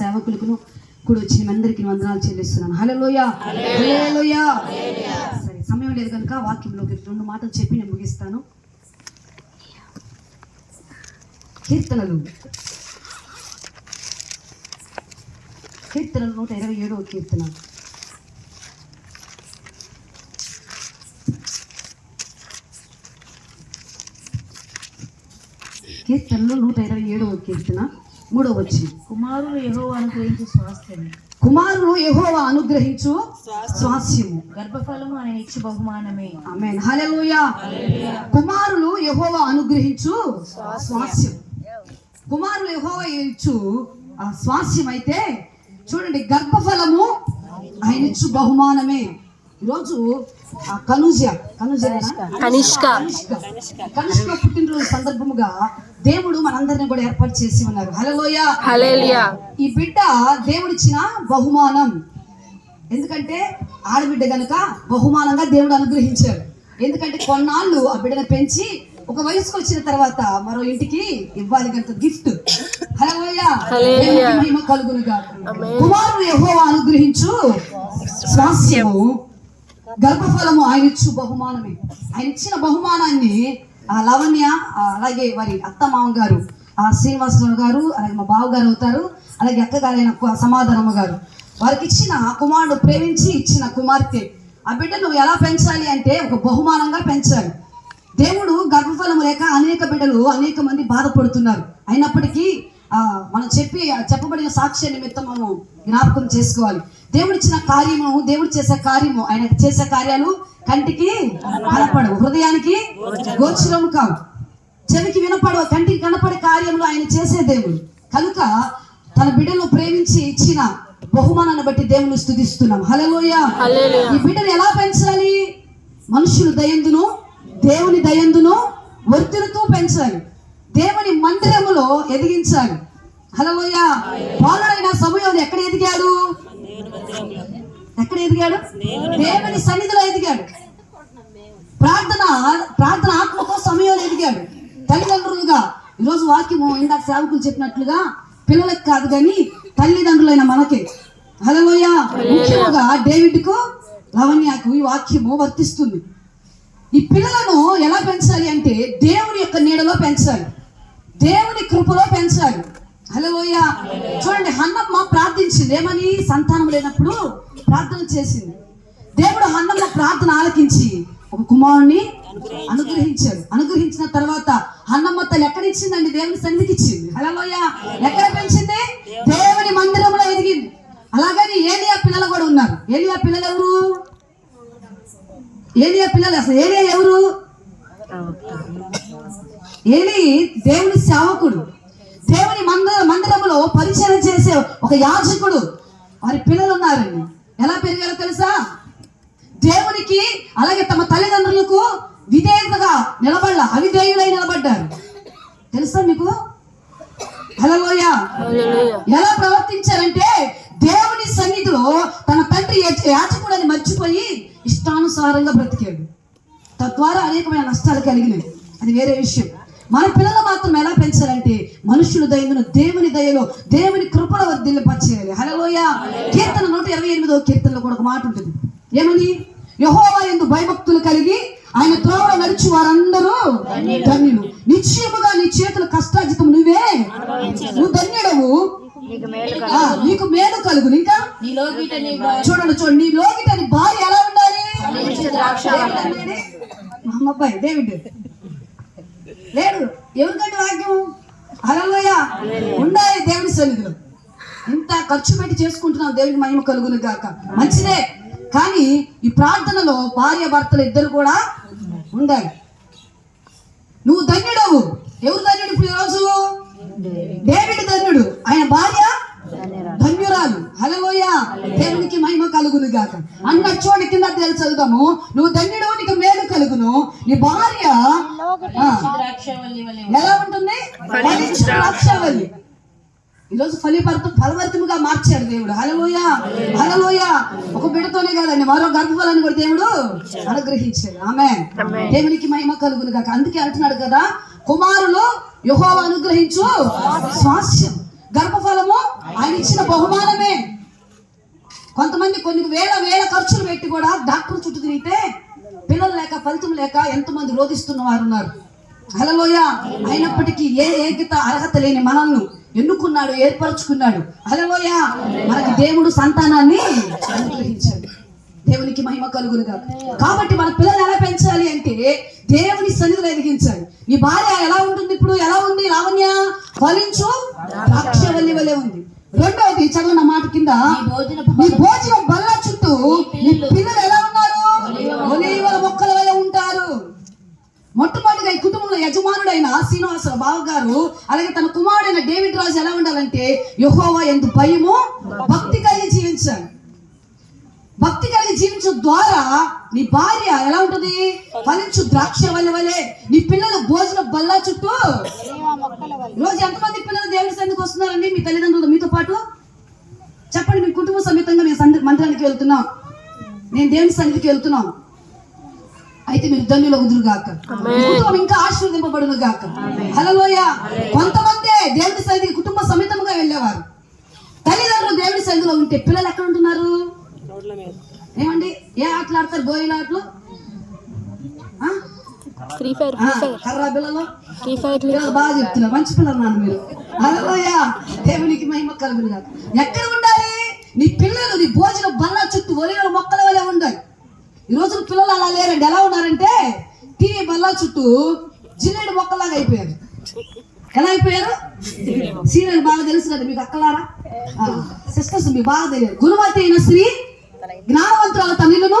సేవకులకు కూడా వచ్చిన అందరికీ వందనాలు చెల్లిస్తున్నాను. హలోయ హలోయ సరే సమయం లేదు కనుక వాక్యంలోకి రెండు మాటలు చెప్పి నేను ముగిస్తాను. కీర్తనలు. కీర్తనలు నూట ఇరవై ఏడవ కీర్తన. కీర్తనలు నూట ఇరవై ఏడవ కీర్తన. మూడవ వచ్చి కుమారులు యహో అనుగ్రహించి స్వాస్థ్యము. కుమారులు యెహోవా అనుగ్రహించు స్వాస్యము గర్భఫలము ఆయన ఇచ్చి బహుమానమే. ఆమేన్. హల్లెలూయా. కుమారులు యెహోవా అనుగ్రహించు స్వాస్యం కుమారులు యెహోవా ఇచ్చు ఆ స్వాస్యం అయితే చూడండి గర్భఫలము ఆయన ఇచ్చు బహుమానమే. ఈరోజు కనుజ. కనుజ కనిష్క. కనుష్క. పుట్టినరోజు సందర్భముగా దేవుడు మనందరిని కూడా ఏర్పాటు చేసి ఉన్నారు. హలేలియా ఈ బిడ్డ దేవుడిచ్చిన బహుమానం. ఎందుకంటే ఆడబిడ్డ గనుక బహుమానంగా దేవుడు అనుగ్రహించాడు. ఎందుకంటే కొన్నాళ్ళు ఆ బిడ్డను పెంచి ఒక వయసుకు వచ్చిన తర్వాత మరో ఇంటికి ఇవ్వాలి కనుక గిఫ్ట్. మహిమ కలుగునుగా కుమారుడు యెహోవా అనుగ్రహించు. స్వాస్యము గర్భఫలము ఆయన ఇచ్చు బహుమానమే. ఆయన ఇచ్చిన బహుమానాన్ని ఆ లవణ్య అలాగే వారి అత్త మామ గారు ఆ శ్రీనివాసరావు గారు అలాగే మా బావ గారు అవుతారు అలాగే అక్కగారైన కు- సమాధానమ్మ గారు. వారికి ఇచ్చిన కుమారుడు ప్రేమించి ఇచ్చిన కుమార్తె. ఆ బిడ్డను ఎలా పెంచాలి అంటే ఒక బహుమానంగా పెంచాలి. దేవుడు గర్భఫలం లేక అనేక బిడ్డలు అనేక మంది బాధపడుతున్నారు. అయినప్పటికీ మనం చెప్పి చెప్పబడిన సాక్ష్య నిమిత్తం మనం జ్ఞాపకం చేసుకోవాలి. దేవుడిచ్చిన కార్యము దేవుడు చేసే కార్యము ఆయన చేసే కార్యాలు కంటికి కనపడవు. హృదయానికి గోచరము కావు. చెవికి వినపడవు కంటికి కనపడే కార్యములు ఆయన చేసే దేవుడు. కనుక తన బిడ్డను ప్రేమించి ఇచ్చిన బహుమానాన్ని బట్టి దేవుని స్తుతిస్తున్నాం హల్లెలూయా. హల్లెలూయా. ఈ బిడ్డను ఎలా పెంచాలి? మనుషులు దయందును దేవుని దయందును వర్తిరుతూ పెంచాలి. దేవుని మందిరములో ఎదిగించాలి. హలోయ పాలుడైన సమయంలో ఎక్కడ ఎదిగాడు? ఎక్కడ ఎదిగాడు? దేవుని సన్నిధిలో ఎదిగాడు. ప్రార్థన ప్రార్థన ఆత్మతో సమయంలో ఎదిగాడు. తల్లిదండ్రులుగా ఈరోజు వాక్యము ఇందాక సేవకులు చెప్పినట్లుగా పిల్లలకు కాదు కానీ తల్లిదండ్రులైన మనకే. హలోయ ముఖ్యంగా డేవిడ్కు లవణ్యకు ఈ వాక్యము వర్తిస్తుంది. ఈ పిల్లలను ఎలా పెంచాలి అంటే దేవుని యొక్క నీడలో పెంచాలి. దేవుని కృపలో పెంచాలి. హలోయ చూడండి హన్నమ్మ ప్రార్థించింది. ఏమని? సంతానం లేనప్పుడు ప్రార్థన చేసింది. దేవుడు హన్నమ్మ ప్రార్థన ఆలకించి ఒక కుమారుణ్ణి అనుగ్రహించాడు. అనుగ్రహించిన తర్వాత అన్నమ్మ తల్లి ఎక్కడ ఇచ్చిందండి దేవుని సన్నిధికి ఇచ్చింది. హలోయ ఎక్కడ పెంచింది? దేవుని మందిరంలో ఎదిగింది. అలాగని ఏలియా పిల్లలు కూడా ఉన్నారు. ఏలియా పిల్లలు ఎవరు? ఏలియా పిల్లలు అసలు ఏలియా ఎవరు? ఏలి దేవుని సేవకుడు. పరిచయం చేసే ఒక యాజకుడు. వారి పిల్లలు ఉన్నారండి. ఎలా పెరిగారో తెలుసా? దేవునికి అలాగే తమ తల్లిదండ్రులకు విధేయతగా నిలబడాల అవిధేయులై నిలబడ్డారు. తెలుసా మీకు? హలోయ ఎలా ప్రవర్తించారంటే దేవుని సన్నిధిలో తన తండ్రి యాచ- యాజకుడని మర్చిపోయి ఇష్టానుసారంగా బ్రతికాడు. తద్వారా అనేకమైన నష్టాలు కలిగినాయి. అది వేరే విషయం. మన పిల్లలు మాత్రం ఎలా పెంచాలంటే మనుషుల దయను దేవుని దయలో దేవుని కృపణ వర్ధిల్లపరిచేయాలి. హలోయ కీర్తన నూట ఇరవై ఎనిమిదో కీర్తనలో కూడా ఒక మాట ఉంటుంది. ఏమని యహోవా ఎందు భయభక్తులు కలిగి ఆయన త్రోవలో నడిచి వారందరూ ధన్యులు. నిశ్చయముగా నీ చేతుల కష్టాజితం నువ్వే. నువ్వు ధన్యుడవు. నీకు మేలు కలుగును. ఇంకా చూడండి చూడండి నీ లోకిట నీ భార్య. ఎలా ఉండాలి? ఫలించే ద్రాక్షావళి. మా అమ్మ అబ్బాయి డేవిడ్ లేడు. ఎవరికంటే వాక్యం అలలోయ ఉండాలి దేవుని సన్నిధిలో. ఇంత ఖర్చు పెట్టి చేసుకుంటున్నాం దేవునికి మహిమ కలుగును గాక. మంచిదే. కానీ ఈ ప్రార్థనలో భార్య భర్తలు ఇద్దరు కూడా ఉండాలి. నువ్వు ధన్యుడవు. ఎవరు ధన్యుడు ఇప్పుడు ఈరోజు డేవిడ్. ధన్యుడు. ఆయన భార్య ధన్యురాలు. హలలోయ దేవునికి మహిమ కలుగును గాక. అన్న చూడండి కింద తెలిసి చదువుదాము. నువ్వు ధన్యుడు మార్చారు వాళ్ళు ఈరోజు ఫలిపర్త ఫలవర్తముగా మార్చాడు దేవుడు. హలలోయ హలలోయ ఒక బిడతోనే కాదండి మరో గర్భఫలాన్ని కూడా దేవుడు అనుగ్రహించాడు. ఆమె దేవునికి మహిమ కలుగును కాక అందుకే అంటున్నాడు కదా కుమారులు యహోవ అనుగ్రహించు స్వాస్యం గర్భఫలము ఆయన ఇచ్చిన బహుమానమే. కొంతమంది కొన్ని వేల వేల ఖర్చులు పెట్టి కూడా డాక్టర్ చుట్టూ తిరిగితే పిల్లలు లేక ఫలితం లేక ఎంతమంది రోధిస్తున్న వారు ఉన్నారు. హలలోయ అయినప్పటికీ ఏ ఏకత అర్హత లేని మనల్ని ఎన్నుకున్నాడు ఏర్పరచుకున్నాడు. హలలోయ మనకి దేవుడు సంతానాన్ని అనుగ్రహించాడు. దేవునికి మహిమ కలుగునుగా. కాబట్టి మన పిల్లలు ఎలా పెంచాలి అంటే దేవుని సన్నిధిలో ఎదిగించాలి. నీ భార్య ఎలా ఉంటుంది ఇప్పుడు? ఎలా ఉంది? లావణ్య ఫలించు ద్రాక్షవల్లి వలె ఉంది. రెండవది చదవన మాట కింద. నీ భోజనం బల్ల చుట్టూ బావ అలాగే తన కుమారుడైన డేవిడ్ రాజు ఎలా ఉండాలంటే యహోవా ఎందు భయము భక్తి కలిగి జీవించాలి భక్తి కలిగి జీవించడం ద్వారా నీ భార్య ఎలా ఉంటది? ఫలించు ద్రాక్ష వల్ల వలె. నీ పిల్లలు భోజన బల్ల చుట్టూ. రోజు ఎంతమంది పిల్లలు దేవుడి సన్నిధికి వస్తున్నారండి? మీ తల్లిదండ్రులు మీతో పాటు? చెప్పండి మీ కుటుంబ సమేతంగా మేము మందిరానికి వెళ్తున్నాం. నేను దేవుని సన్నిధికి వెళ్తున్నాం. అయితే మీరు ధన్యుల గాక. కుటుంబం ఇంకా ఆశీర్వదింపబడును గాక. హలోయ కొంతమందే దేవుడి సన్నిధికి కుటుంబ సమేతంగా వెళ్ళేవారు. తల్లిదండ్రులు దేవుడి సన్నిధిలో ఉంటే పిల్లలు ఎక్కడ ఉంటున్నారు? ఏమండి? ఏ ఆటలు ఆడతారు? గోయిల ఆటలు? ఫ్రీ ఫైర్ కర్రా పిల్లలు? ఫ్రీ ఫైర్ బాగా చెప్తున్నారు. మంచి పిల్లలు నాన్న మీరు. హలోయ దేవునికి మహిమ కలుగును గాక. ఎక్కడ ఉండాలి? నీ పిల్లలు నీ భోజనం బల్ల చుట్టూ ఒలివల మొక్కల వలె ఉండాలి. ఈ రోజున పిల్లలు అలా లేరండి. ఎలా ఉన్నారంటే టీవీ బల్ల చుట్టూ జిల్లేడు మొక్కలాగా అయిపోయారు. ఎలా అయిపోయారు? సీరియల్ బాగా తెలుసు కదా మీకు అక్కలారా? సిస్టర్స్ మీకు బాగా తెలియదు. గుణవతి అయిన స్త్రీ జ్ఞానవంతురాల తల్లిలను